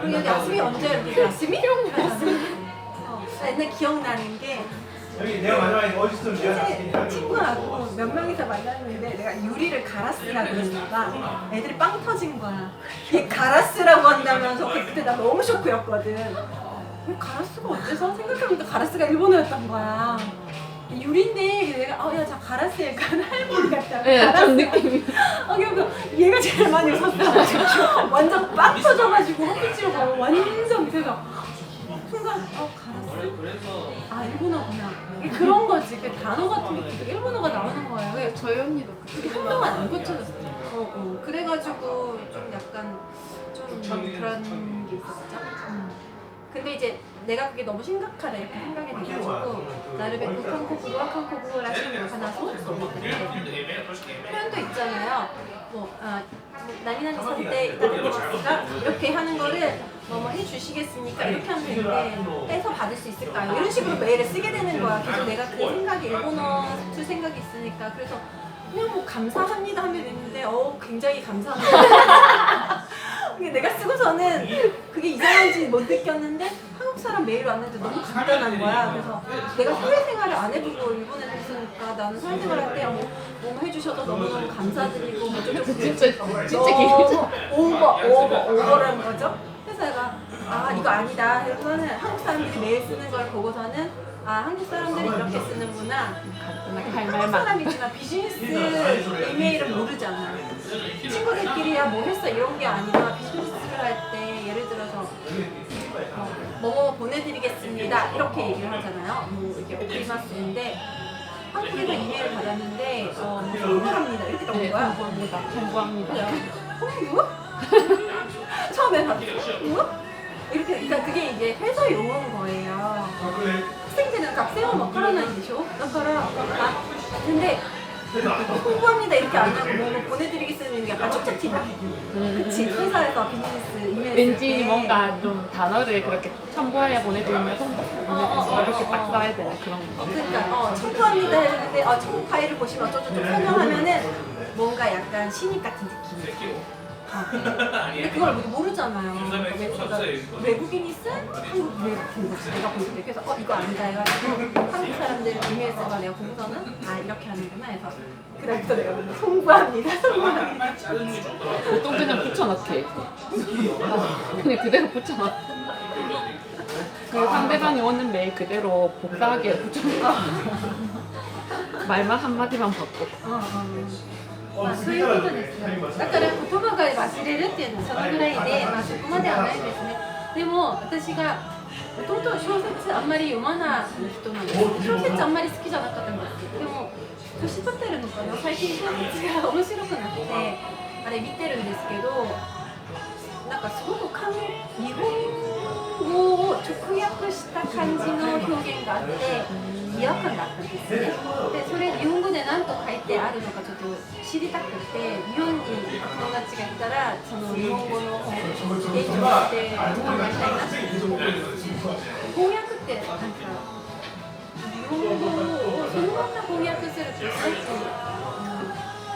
그리고 여기 아스미 언제 이렇게? 아스미. 어, 나 옛날 기억나는 게 여기 내가 마지막에 어디 있으면 내가 이제 친구하고 몇 명이서 만났는데 내가 유리를 갈았으라 그랬나봐 애들이 빵 터진 거야 얘 갈았으라고 한다면서 그때 나 너무 쇼크였거든 왜 가라스가 어때서? 생각해보니까 가라스가 일본어였던 거야 유리인데 내가 어야저 가라스 약간 할머니 같다 네, 가라스 좀 느낌이. 아, 그래서 얘가 제일 많이 웃었어. 완전 빵 터져가지고 헛기치로 가고 완전 밑에서 순간 어 가라스? 아 일본어구나. 그런 거지. 그 단어 같은 것도 일본어가 나오는 거예요. 그게 저희 언니도 그게 한동안 안 고쳐졌어. 어, 어. 그래가지고 좀 약간 좀 그런 게 있었죠. 음. 근데 이제 내가 그게 너무 심각하다 이렇게 생각이 돼가지고 나르베쿠 한국어와 한국어라 식으로 하나 소속되는데 표현도 있잖아요. 뭐, 아, 뭐 난이난이 살때 있다는 것가 이렇게 하는 거를 뭐, 뭐 해주시겠습니까? 이렇게 하면 되는데 해서 받을 수 있을까요? 이런 식으로 메일을 쓰게 되는 거야. 계속 내가 그 생각이 일본어 쓸 생각이 있으니까 그래서 그냥 뭐 감사합니다 하면 되는데 어 굉장히 감사합니다. 근데 내가 쓰고서는 그게 이상한지 못 느꼈는데 사람 메일 왔는데 너무 간단한 거야. 그래서 내가 사회생활을 안 해보고 일본에서 있으니까 나는 사회생활 할 때 뭐, 뭐 해주셔서 너무너무 감사드리고 뭐 어쩌고 진짜 진짜 너무 길죠. 오버 오버 오버라는 거죠. 그래서 내가 아 이거 아니다. 해서는 한국 사람들이 메일 쓰는 걸 보고서는 아 한국 사람들이 이렇게 쓰는구나. 한국 말만. 사람이지만 비즈니스 이메일은 모르잖아. 친구들끼리야 뭐 했어 이런 게 아니라 비즈니스를 할 때 예를 들어서 어, 뭐뭐 보내드리겠습니다 이렇게 얘기를 하잖아요. 뭐 이렇게 오리마스인데 한국에서 이메일 받았는데 어, 뭐 선물합니다 이렇게 나온 네, 거야. 감사합니다. 공부합니다. 홍유? 처음에 봤어. 홍유? 이렇게 그러니까 그게 이제 회사 용어인 거예요. 학생들은 각세어 막 끌어나니죠. 그러니까 아 근데 홍보합니다 이렇게 안 하고 뭐, 뭐 보내드리겠습니다 약간 쪽짝티다. 그치 회사에서 비즈니스 이메일 왠지. 뭔가 좀 단어를 그렇게 첨부하여 보내드리면 송 어, 어, 어, 이렇게 어, 딱 어. 써야 되는 그런 어, 거. 그러니까 어 첨부합니다 했는데 어 첨부 파일을 보시면 어쩌고저쩌고 설명하면은 뭔가 약간 신입 같은 느낌이 어. 근데 그걸 우리 모르잖아요. 그러니까 외국인이 쓴 한국 이메일 같은 거지. 내가 볼 때. 그래서 어 이거 아니다 해가지고 한국 사람들 써가 내가 보고서는 아 이렇게 하는구나 해서 그래서 내가 송구합니다. 송구합니다. 보통 그냥 붙여넣게. 그냥 그대로 붙여넣. 그 상대방이 오는 메일 그대로 복사하게 붙여넣어. 말만 한 마디만 바꿔. まあ、そういうことですよ。だから言葉が忘れるっていうのはそのぐらいで、まあ、そこまではないんですね。でも私がもともと小説あんまり読まない人なんです。小説あんまり好きじゃなかったんです。でも年取ってるのかな？最近小説が面白くなってあれ見てるんですけどなんかその感日本語を直訳した感じの表現があって違和感があったんですねでそれ日本語で何と書いてあるのかちょっと知りたくて日本に友達がいたらその日本語の本を影響して考えたいなって翻訳ってなんか日本語をそのまま翻訳するとすごく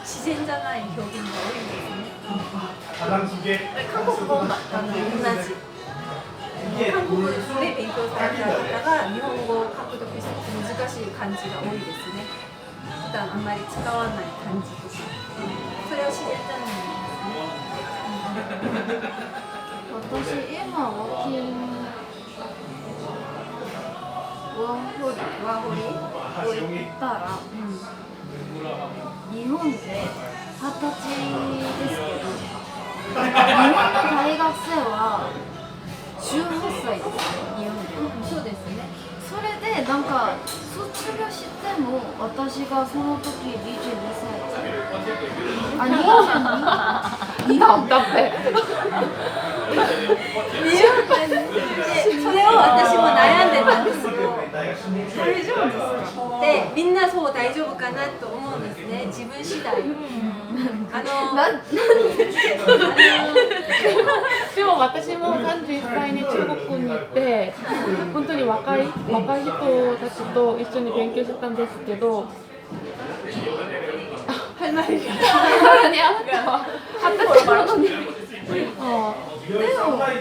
自然じゃない表現が多いんですね韓国語もあの同じ韓国で勉強された方が日本語を獲得して難しい漢字が多いですね。普段あんまり使わない漢字とか、それを自然じゃない私今ワーキンワーホリワーホリ。を行ったら、日本で二十歳で。すけど、大学生は18歳ですね、日本では。そうですね。それで、なんか、卒業しても、私がその時二22歳。あ、22? いや、だって。20で、それを私も悩んでたんですよ。大丈夫ですかで、みんなそう大丈夫かなと思うん自分次第。あのななんでも私も三十一歳に中国に行って本当に若い若い人たちと一緒に勉強してたんですけど。あ、はい、何い。あ、ね、あなたは。あ、でも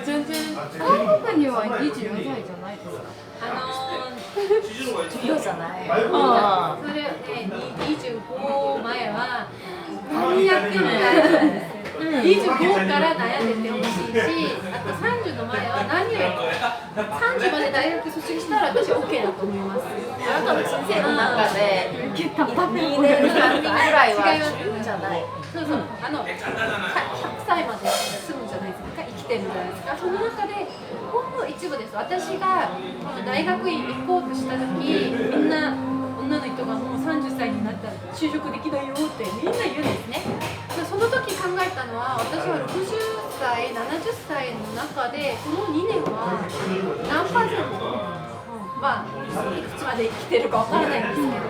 全然韓国には二十四歳じゃないですか。あのー授業じゃないあそれね25前は何やっても大丈夫です25から悩んでてほしいしあと30の前は何を30まで大学卒業したら私 OK だと思いますあなたの人生の中で2年3年ぐらいは自分じゃないそうそうあの100歳まで住むじゃないですか。生きてるじゃないですか。その中で一部です。私が大学院行こうとした時みんな女の人がもう30歳になったら就職できないよってみんな言うんですね。その時考えたのは私は60歳70歳の中でこの2年は何パーセント、まあいくつまで生きてるかわからないんですけど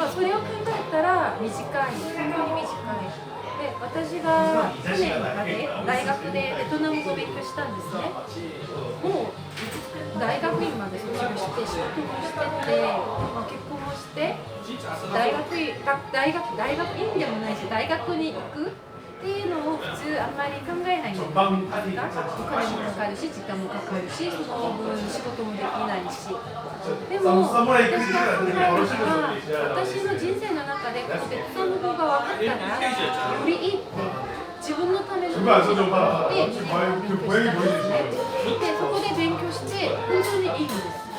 まあ、それを考えたら短い、本当に短い。で、私が去年まで大学でベトナム語を勉強したんですね。もう大学院まで卒業して、仕事もしてて、まあ、結婚もして、大学大学大学院でもないし、大学に行くっていうのを普通あんまり考えないんですか？お金もかかるし、時間もかかるし、その分仕事もできないし。でも、私が考えたのは、私の人生の中でこのベトナム語が分かったら、よりいいって、自分のための勉強で、2年間勉強したんですね。で、そこで勉強して、本当にいいんです。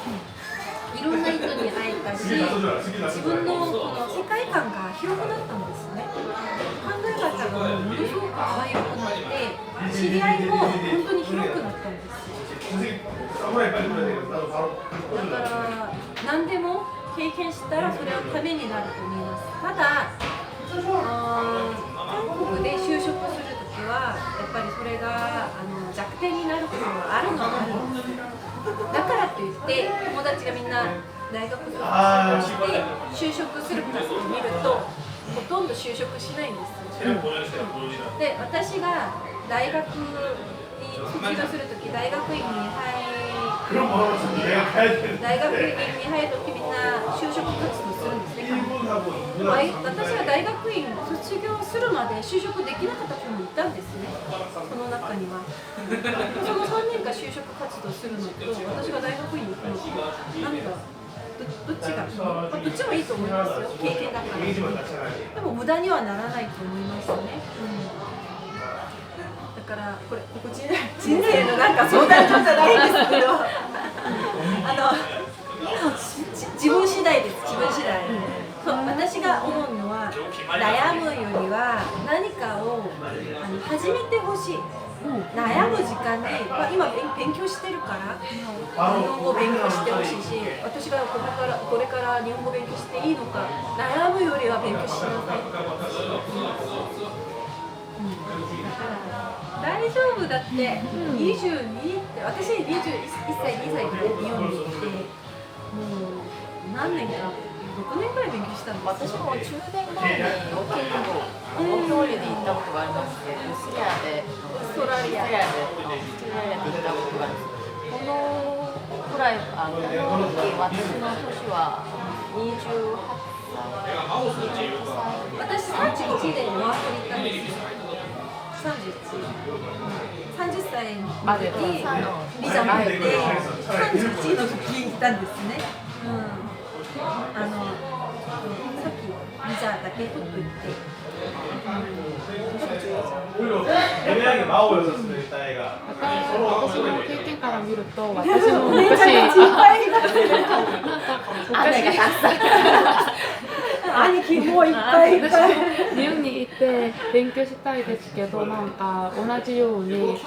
いろんな人に会えたし、自分のこの世界観が広くなったんですね。考え方がものすごく幅広くなって、知り合いも本当に広くなったんです。だから何でも経験したらそれはためになると思いますただあー韓国で就職するときはやっぱりそれがあの弱点になることがあるのはあるんですだからといって友達がみんな大学卒業して就職するクラスを見るとほとんど就職しないんですよ、で私が大学に卒業する時大学院に入大学院に入るときみんな就職活動するんですね。でも私は大学院卒業するまで就職できなかった人もいたんですね。その中には。その3年間就職活動するのと私が大学院に行くのとなんかどっちが、まあ、どっちもいいと思いますよ経験だから。でも無駄にはならないと思いますね。うんからこれここ人人生のなんか相談所じゃないんですけど、あのじ自分次第です自分次第。そう私が思うのは悩むよりは何かをあの始めてほしい。悩む時間に、まあ、今勉勉強してるから日本語勉強してほしいし私がこれからこれから日本語勉強していいのか悩むよりは勉強しなさい。大丈夫だって、22って私21歳2歳で日本に来てもう何年か6年くらい勉強したんです私も10年前に大きいとこ東京に行ったことがありますけど、スキヤで、ストラリアスキヤで、ストラリアで行ったことがあります。このくらい、あの、時私の年は28私31でワーホリ行ったんですよ。31 30歳までにビザ持って31の時行ったんですね、うん、あのさっきビザだけ取って。いて、私の経験から見ると私も昔 なんか 兄貴もういっぱいいっぱい日本に行って勉強したいですけどなんか同じように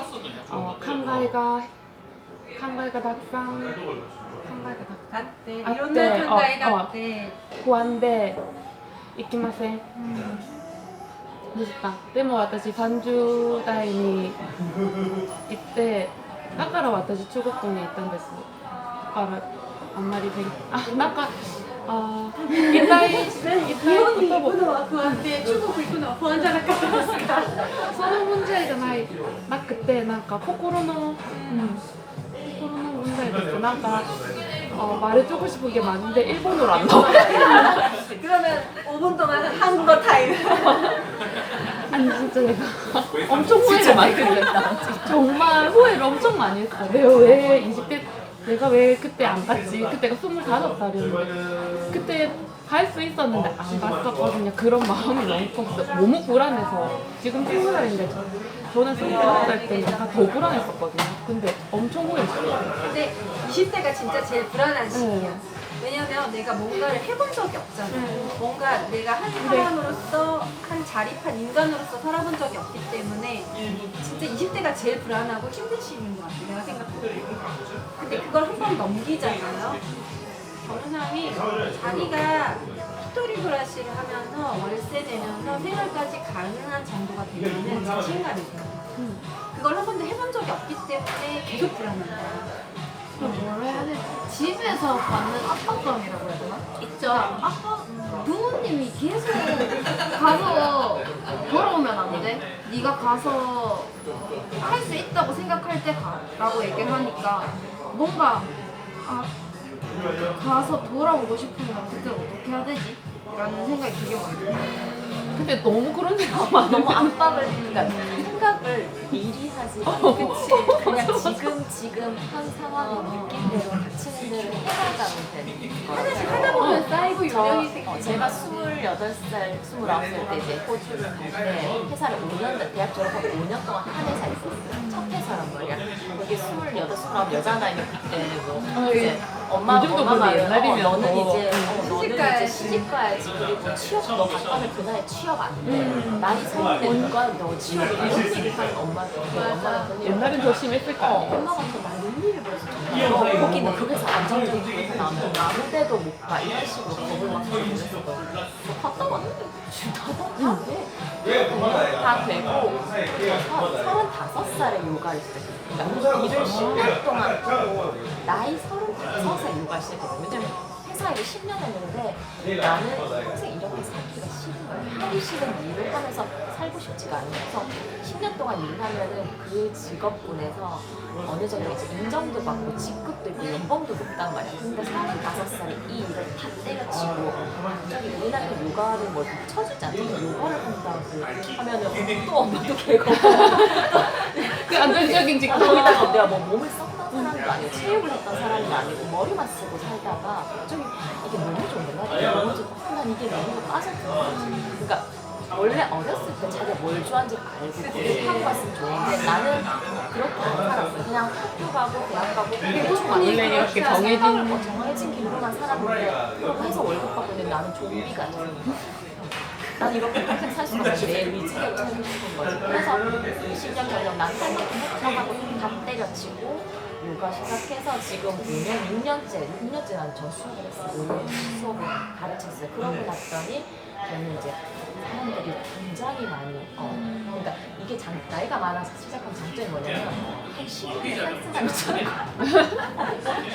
あ考えが考えがたくさん考えがたくあっていろんな考えがあって不安で行きません、でしたでも私30代に行ってだから私中国に行ったんですだからあんまり勉あなんか あー一体一日体本に言葉行くのは不安で中国行くのは不安じゃなかったですかその問題じゃないなくてなんか心の、うん、心の問題ですなんか어 말해주고 싶은 게 많은데 일본어로 안 나와요. 그러면 5분 동안 한국어 타임 아니 진짜 내가 엄청 후회를 많이 했다. 정말 후회를 엄청 많이 했어. 내가 왜 20대 내가 왜 그때 안 갔지? 그때가 25살이었는데 그때 갈 수 있었는데 안 갔었거든요. 그런 마음이 너무 컸어. 너무 불안해서 지금 20살인데 저는 25살 때 약간 더 불안했었거든요. 근데 엄청 후회했어요. 근데 20대가 진짜 제일 불안한 시기야. 왜냐면 내가 뭔가를 해본 적이 없잖아. 뭔가 내가 한 사람으로서 한 자립한 인간으로서 살아본 적이 없기 때문에 진짜 20대가 제일 불안하고 힘든 시기인 것 같아. 내가 때. 근데 그걸 한 번 넘기잖아요. 경상이 자기가 스토리 브라시를 하면서 월세 내면서 생활까지 가능한 정도가 되면은 자신감이 있어요. 그걸 한 번도 해본 적이 없기 때문에 계속 거야. 그럼 뭐라 해야 되지? 집에서 받는 압박감이라고 해야 되나? 있죠. 아빠 부모님이 계속 가서 돌아오면 안 돼. 네가 가서 할 수 있다고 생각할 때 가라고 얘기를 하니까 뭔가 아 가서 돌아오고 싶으면 그때 어떻게 해야 되지? 라는 생각이 되게 많이 들어요. 근데 너무 그런 생각 많아. 너무 압박을 그러니까 생각을 미리 하지 어, 그치 그냥 지금 지금 현 상황을 느낀 대로 닥치는 대로 해나가면 되는 거라서 하나씩 하다 보면 쌓이고 저, 요령이 어. 제가 28살, 29살 때 이제 호주를 갈때 회사를 5년, 대학 졸업하고 5년 동안 한 회사에 있었어요. 첫 회사란 말이야. 그게 28, 29 여자 나이면 그때는 뭐 아, 이제 엄마, 요즘도 엄마 말은 옛날이면 어, 너는 더. 이제 어, 너는 이제 가야지. 시집 가야지. 그리고 취업 너 갔다면 그 나이에 취업 안 돼. 음. 나이 서른에 누가 너 취업 이런 얘기 하는 엄마한테 옛날엔 더 심했을 거 어. 엄마가 저말 논 리를 벌써 거기는 그 회사 안정적인 그 회사 나오면 아무 데도 못 가. 이런 식으로 겁을 막 먹였었거든요 갔다 왔는데 나도 다 돼. 다 되고 서른다섯 살에 요가를 시작했어요 그러니까 일을 10년 동안 하고 나이 서른다섯에 요가를 시작했어요 왜냐면 회사 일을 10년 했는데 나는 평생 이렇게 살기가 하기 싫은 일을 하면서 살고 싶지가 않아서 10년 동안 일을 하면은 그 직업군에서 어느 정도 이제 인정도 받고 직급도 있고 연봉도 높단 말이야. 근데 35살에 이 일을 다 때려치고 갑자기 우리나라에 요가를 뭘 쳐주지 않잖아. 요가를 한다고 하면은 또 엄마도 개고 그 안정적인 직업. 거기다가 내가 뭐 몸을 썼던 사람도 아니고 체육을 했던 사람도 아니고 머리만 쓰고 살다가 갑자기 이게 너무 좋은. 이게 너무 좋고 아, 난 이게 너무 거지. 그러니까 원래 어렸을 때 자기가 뭘 좋아하는지 알고 그걸 하고 갔으면 좋은데 나는 그렇게 안 살았어. 그냥 학교 가고 대학 가고 좀 원래 이렇게 정해진 어, 정해진 길로만 살았는데 그렇게 해서 월급 받고 있는데 나는 좀비 같은 난 이렇게 평생 살 수가 없어. 내 의지를 찾고 싶은 거지. 그래서 20년 전에 난 살만큼 다 때려치고 요가 시작해서 지금 5년, 6년째, 6년째 난 전 수업을 했어요. 5년 수업을 가르쳤어요. 그러고 났더니 저는 이제 사람들이 굉장히 많이, 어, 그러니까 이게 장, 나이가 많아서 시작한 장점이 뭐냐면 한 10년에 한 사람처럼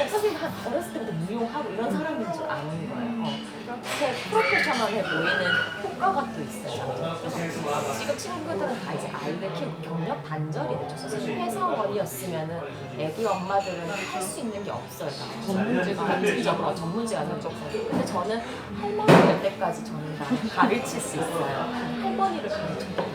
선생님 한 어렸을 때부터 무용하고 이런 사람인 줄 아는 거예요. 어. 그렇게 프로페셔널해 보이는 효과가 또 있어요. 그래서 지금 친구들은 다 이제 아이를 키우고 경력 단절이 됐죠. 사실 회사원이었으면은 애기 엄마들은 할 수 있는 게 없어요. 전문직가 전문직으로 전문직 아니면 조금. 근데 저는 할머니 될 때까지 저는 다 가르칠 수 있어요. 할머니를 가르쳐도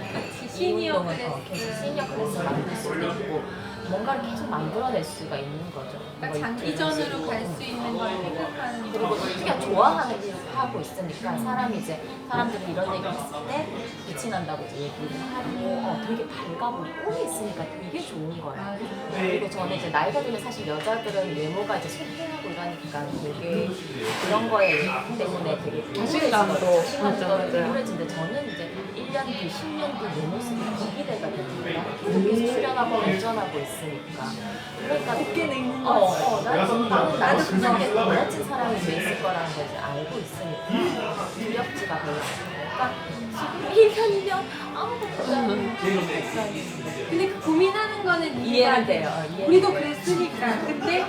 시니어 클래스. 계속 시니어 클래스 만들 수도 있고 뭔가를 계속 만들어낼 수가 있는 거죠. 그러니까 장기전으로 갈 수 있는 걸 생각하는 그리고 특히나 좋아하는 일을 하고 있으니까 사람이 이제 사람들이 이런 얘기 했을 때 빛이 난다고 이제 얘기를 하고 어, 되게 밝아 보이고 꿈이 있으니까 되게 좋은 거예요. 그리고 저는 이제 나이가 들면 사실 여자들은 외모가 이제 소개하고 이러니까 되게 그런 거에 때문에 되게 자신감도 맞아, 맞아요. 우울해지는데 저는 이제 1년 뒤, 10년 뒤 내 모습이 기대가 됩니다. 계속 출연하고 발전하고 있으니까. 그러니까 어깨는 있는 어, 어, 나는, 나는 나도 그중에 더 멋진 사람이 돼 있을 거라는 걸 알고 있으니까 두렵지가 별로. 그러니까 지금 1년이면 아무것도 안 해. 근데 그 고민하는 거는 이해가 돼요. 이해는 우리도 돼요. 그랬으니까. 근데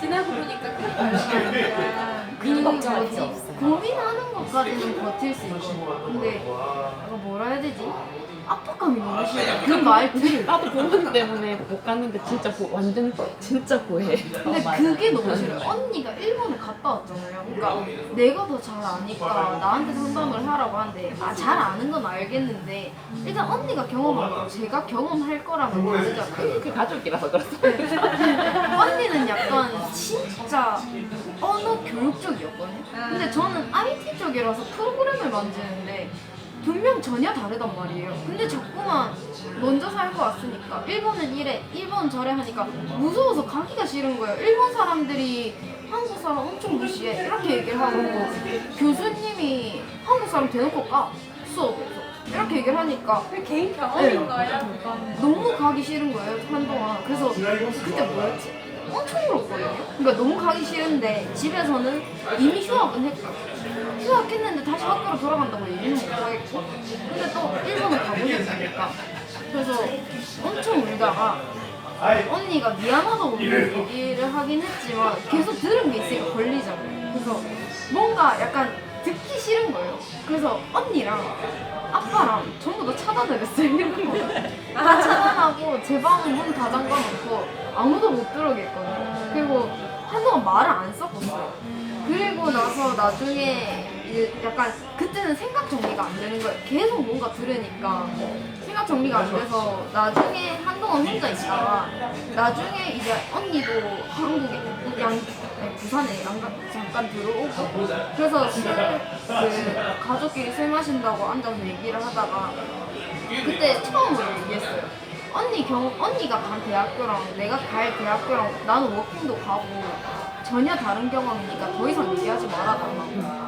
지나고 보니까 큰. 괜히 걱정할 필요 없어요. 고민하는 것까지는 버틸 수 있고 근데 이거 뭐라 해야 되지? 압박감이 너무 심해. 그 말들을. 나도 부모님 때문에 못 갔는데 진짜 고, 완전 진짜 고해. 근데 그게 너무 싫어요. 언니가 일본에 갔다 왔잖아요. 그러니까 내가 더 잘 아니까 나한테 상담을 하라고 하는데 아 잘 아는 건 알겠는데 일단 언니가 경험하고 제가 경험할 거랑은 다르잖아요. 그 가족이라서 그렇어. 언니는 약간 진짜 언어 교육 쪽이었거든요. 근데 저는 IT 쪽이라서 프로그램을 만지는데 분명 전혀 다르단 말이에요. 근데 자꾸만 먼저 살고 왔으니까 일본은 이래, 일본 저래 하니까 무서워서 가기가 싫은 거예요. 일본 사람들이 한국 사람 엄청 무시해 이렇게 얘기를 하고 교수님이 한국 사람 대놓고 까 수업에서 이렇게 얘기를 하니까 그 개인 경험인 네. 거야 그거는. 너무 가기 싫은 거예요 한동안 그래서 그때 뭐였지? 엄청 울었거든요 그러니까 너무 가기 싫은데 집에서는 이미 휴학은 했고 휴학했는데 다시 학교로 돌아간다고 얘기는 못하겠고 근데 또 일본을 가고 싶으니까 그래서 엄청 울다가 아이 언니가 미안하다고 얘기를 하긴 했지만 계속 들은 게 있으니까 걸리잖아요. 그래서 뭔가 약간 듣기 싫은 거예요. 그래서 언니랑 아빠랑 전부 다 차단을 했어요. 일본어를. 다 차단하고 제 방은 문 다 잠가놓고 아무도 못 들어오게 했거든요. 그리고 한동안 말을 안 섞었어요. 그리고 나서 나중에 약간 그때는 생각 정리가 안 되는 거예요. 계속 뭔가 들으니까 생각 정리가 안 돼서 나중에 한동안 혼자 있다가 나중에 이제 언니도 한국에 양 아니, 부산에 양가, 잠깐 들어오고 그래서 술그 가족끼리 술 마신다고 앉아서 얘기를 하다가 그때 처음으로 얘기했어요. 언니 경 언니가 간 대학교랑 내가 갈 대학교랑 나는 워킹도 가고 전혀 다른 경험이니까 더 이상 얘기하지 말아달라고.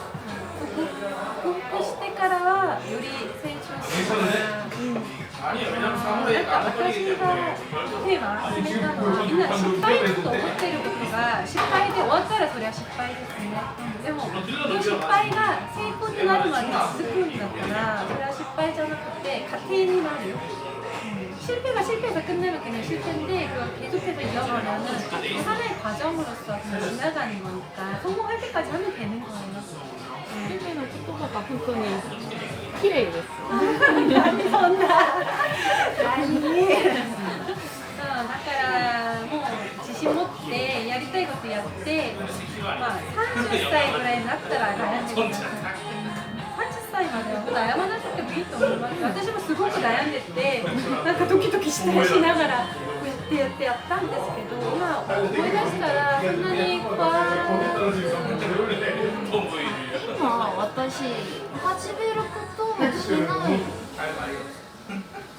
うん克服してからはより成長するから、うん、なんか私がテーマ決めたのはみんな失敗だと思ってることが失敗で終わったらそれは失敗ですね。でもその失敗が成功になるまで続くんだったらそれは失敗じゃなくて過程になる。 실패가 실패에서 끝내면 그냥 실패인데 그걸 계속해서 이어가면은 하나의 과정으로서 그냥 지나가는 거니까 성공할 때까지 하면 되는 거예요. り目の言葉が本当に綺麗です。そんな。だからもう自信持ってやりたいことやって、まあ30歳ぐらいになったら悩んでください。歳までは悩まなくてもいいと思います。私もすごく悩んでて、なんかドキドキしたりしながら、こうやってやってやったんですけど、今思い出したら、そんなに怖い。私始めることもしない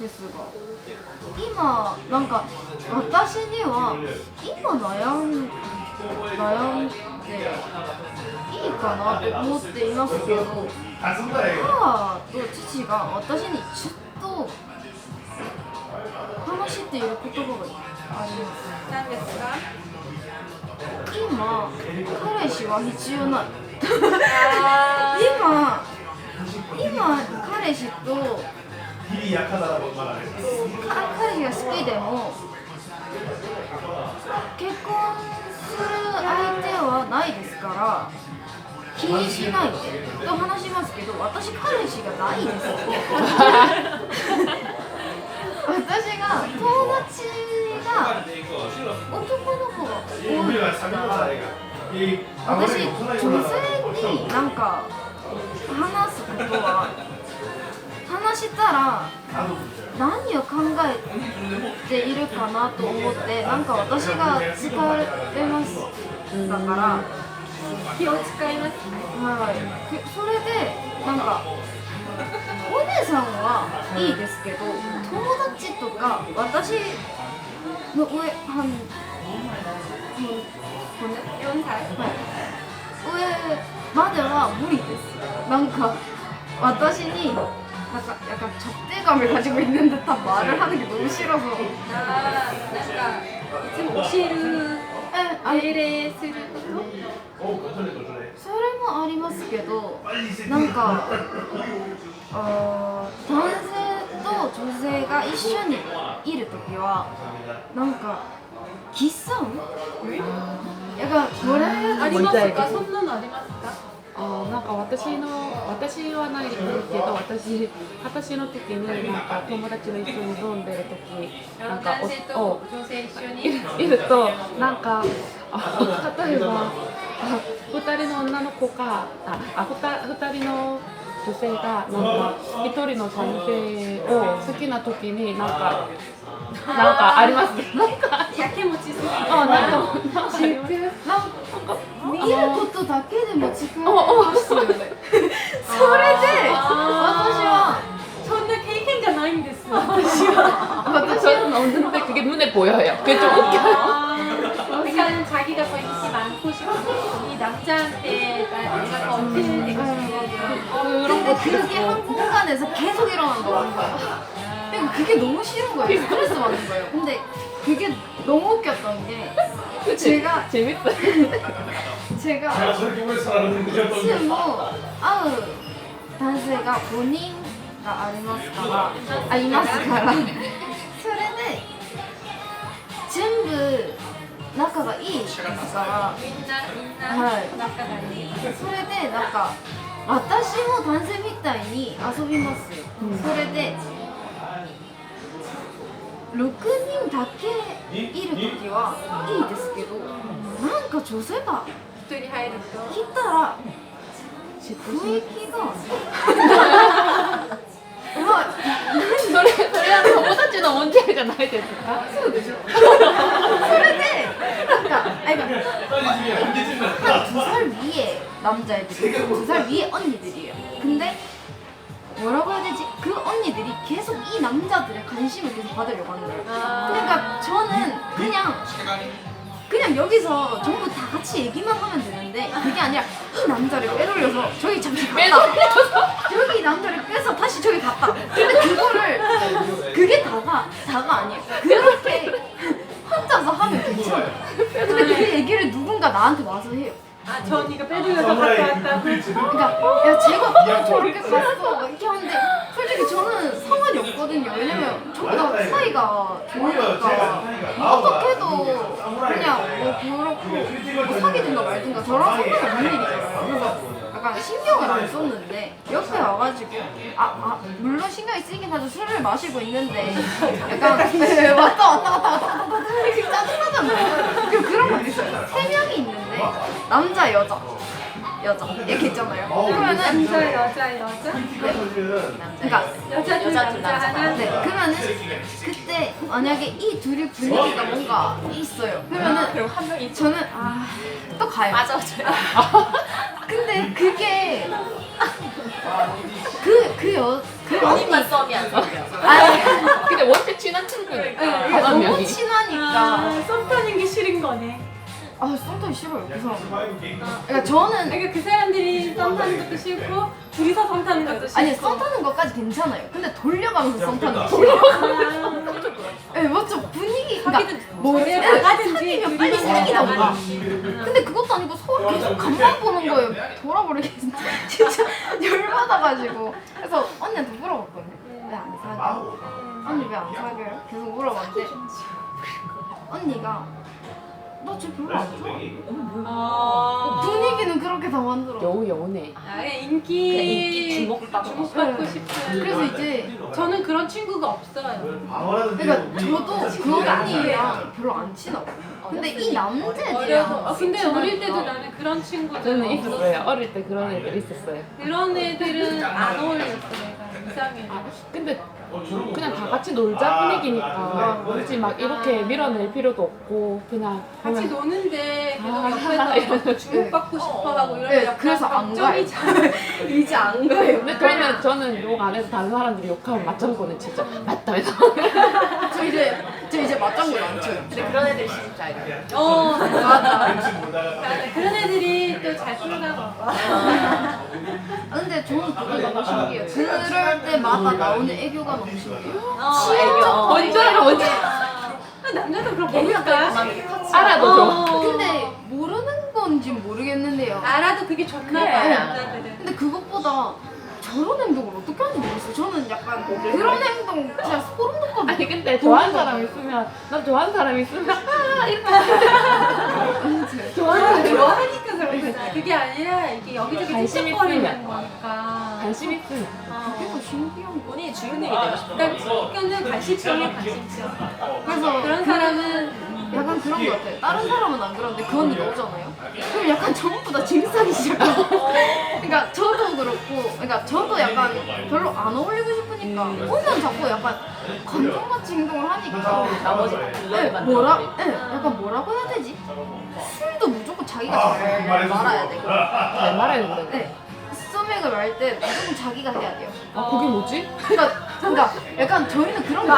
ですが今なんか私には今悩ん悩んでいいかなと思っていますけど母と父が私にちょっと話している言葉がありますなんですか？今彼氏は必要ない今今彼氏と彼氏が好きでも結婚する相手はないですから気にしないでと話しますけど私彼氏がないです私が友達が男の子が多いか俺ら私女性になんか話すことは話したら何を考えているかなと思ってなんか私が疲れますだから気を使います。はいそれでなんかお姉さんはいいですけど友達とか私の上4歳、はい上までは無理ですなんか私になんか、なんか、ちょっと画面がで多分あるはずけど、後ろも。ああ、なんか、いつも教える、命令することそれもありますけど、なんか、あ男性と女性が一緒にいる時は、なんか、キス音やがこれとありますか？そんなのありますか？あーなんか私の私はないけど私私の時になんか友達と一緒に飲んでる時なんかお女性一緒に。いるとなんかあ例えばあ2人の女の子かああ 2, 人の女性がなんか1人の男性を好きな時になんかなんかあります？なんかやけ持ちするあなんかなんかありますなんか見ることだけでも力おおがますよねそれで私はそんな経験じゃないんです私は 저는 없는데 그게 눈에 보여요. 그게 좀 웃겨요. 그러니까 자기가 더 인기 많고 싶고 이 남자한테 내가 더 어필되고 싶고 그런 근데 거 그게 한 공간에서 계속 일어난다는 거야. 그러니까 그게 너무 싫은 거예요. 스트레스 받는 거예요. 근데 그게 너무 웃겼던 게 제가 재밌어요. 제가 それ俺さらるんでしょ 술も会う男性が5人がありますからあいますからそれで全部仲がいいですからみんなみんなはい仲がいいそれでなんか私も男性みたいに遊びますよ、それで 6人だけいる時はいいですけどなんか女性が一人入ると来たら雰囲気がまあ それそれは友達の問題じゃないですか？そうでしょそれでなんかあなんか한 두 살 위에 남자애들이 두 살 위에 언니들이에요. 근데 뭐라고 해야 되지? 그 언니들이 계속 이 남자들의 관심을 계속 받으려고 하는 거예요. 그러니까 저는 그냥 그냥 여기서 전부 다 같이 얘기만 하면 되는데 그게 아니라 이 남자를 빼돌려서 저기 잠시 갔다. 여기 이 남자를 빼서 다시 저기 갔다. 근데 그거를 그게 다가 다가 아니에요. 그렇게 혼자서 하면 괜찮아요. 근데 그 얘기를 누군가 나한테 와서 해요 아 저 언니가 빼주면서 갔다 왔다고? 그러니까 야 제가 저렇게 갔어. 막 이렇게 하는데 솔직히 저는 상관이 없거든요. 왜냐면 전부 다 사이가 좋으니까. 뭐 어떻게도 그냥 뭐 그렇고 뭐 사귀든가 말든가 저랑 상관이 없는 일이잖아요. 그래서 약간 신경을 안 썼는데 옆에 와가지고 아, 아 물론 신경이 쓰이긴 하죠. 술을 마시고 있는데 약간 네, 왔다 왔다 왔다 왔다 왔다 왔다 이렇게 짜증나잖아요 그- 그런 거 있어요 세 명이 있는데 남자 여자. 여자. 이렇게 있잖아요. 그러면은 남자 여자 여자? 그러니까 여자 둘 여자 둘, 남자 남자 하나? 네 그러면은 그때 만약에 이 둘이 분위기가 뭔가 있어요. 그러면은 그럼 한 명이 저는 아. 또 가요. 맞아 맞아. 근데 그게 그 그여그 본인만 썸이 안. 아니. 근데 원체 친한 친구니까 네, 다섯 너무 명이. 친하니까. 아썸 타는 게 싫은 거네 아 썸타기 싫어요 그 사람 그러니까 저는 그러니까 그 사람들이 썸 타는 것도 싫고 둘이서 썸 타는 것도 싫고. 아니 썸 타는 것까지 괜찮아요. 근데 돌려가면서 썸 타는 거 싫어요 네 맞죠. 분위기 그러니까 뭐 나가든지 사귀면 빨리 둘이서 사귀던가 나가든지. 근데 그것도 아니고 서로 계속 간만 보는 거예요. 돌아버리겠어 진짜 열받아가지고. 그래서 언니한테 물어봤거든요. 왜 안 사겨? 언니 왜 안 사겨요? 계속 물어봤는데 언니가 너쟤 별로 안 좋아? 아. 분위기는 그렇게 다 만들어. 여우 여우네. 아, 인기 그냥 인기 주목받고 주목받고 네. 싶은 그래서 이제 저는 그런 친구가 없어요. 그러니까 저도 그 언니랑 별로 안 친하고. 근데 이 어려서 남자애들이랑 어, 근데 어릴 때도 나는 그런 친구들 저는. 있었어요. 어릴 때 그런 애들 있었어요. 그런 애들은 안 어울렸어 내가 이상해 아, 근데 그냥 다 같이 놀자 분위기니까 굳이 막 이렇게 밀어낼 필요도 없고 그냥 같이 그냥 노는데 계속 아, 옆에서 주목받고 싶어하고 이러면 네, 약간 그래서 안 가요. 걱정이잖아. 이제 안 가요 근데 그러면 저는 욕 안 해서 다른 사람들이 욕하면 맞장구는 진짜 맞다면서 저 이제 저 이제 맞장구 안 쳐요 근데 그런 애들 진짜. 어 맞아 맞아 그런 애들이 또잘 풀나 봐 아, 근데 저는 그게 너무 신기해요. 그럴 때마다 나오는 애교가 너무 신기해요. 어, 애교. 어, 뭔지 알아 뭔지 남자도 그렇게 보니까 알아도 근데 모르는 건지 모르겠는데요. 알아도 그게 좋나 그래. 봐요 남자들은 근데 그것보다 저런 행동을 어떻게 하는지 모르겠어요. 저는 약간 그런 행동 진짜 소름 돋거든요. 아니 근데 좋아하는 사람 있으면 난 좋아하는 사람 있으면 아 이렇게 좋아하니까 좋아하니까 거지 그게 아니라 이게 여기저기 관심 찝쩍거리는 있으면. 거니까 관심 있으면 그게 더 신기한 거. 본인이 주인공이 되고 싶은 거. 그러니까 이거는 관심병이야 관심병 그래서 그런 사람은 약간 그런 거 같아요. 다른 사람은 안 그런데 그 언니 나오잖아요. 그럼 약간 전부 다 짐싸기 시작하고. 그러니까 저도 그렇고, 그러니까 저도 약간 별로 안 어울리고 싶으니까 오면 자꾸 약간 관종같이 행동을 하니까. 나머지 네. 뭐라, 네, 약간 뭐라고 해야 되지? 자기가 잘 말아야 되고. 잘 말해야 된다 네. 소맥을 말때 무조건 자기가 해야 돼요. 아 그게 뭐지? 그러니까, 그러니까 약간 저희는 그런 거.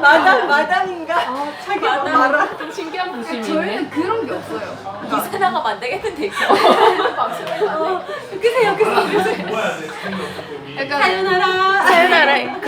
마담 마담인가? 아 자기 말아 좀 신기한 그러니까 부심이 있네 저희는 그런 게 없어요. 기사 나가면 안 되겠는데 이거. 끄세요 끄세요 끄세요 약간 사연하라 사연하라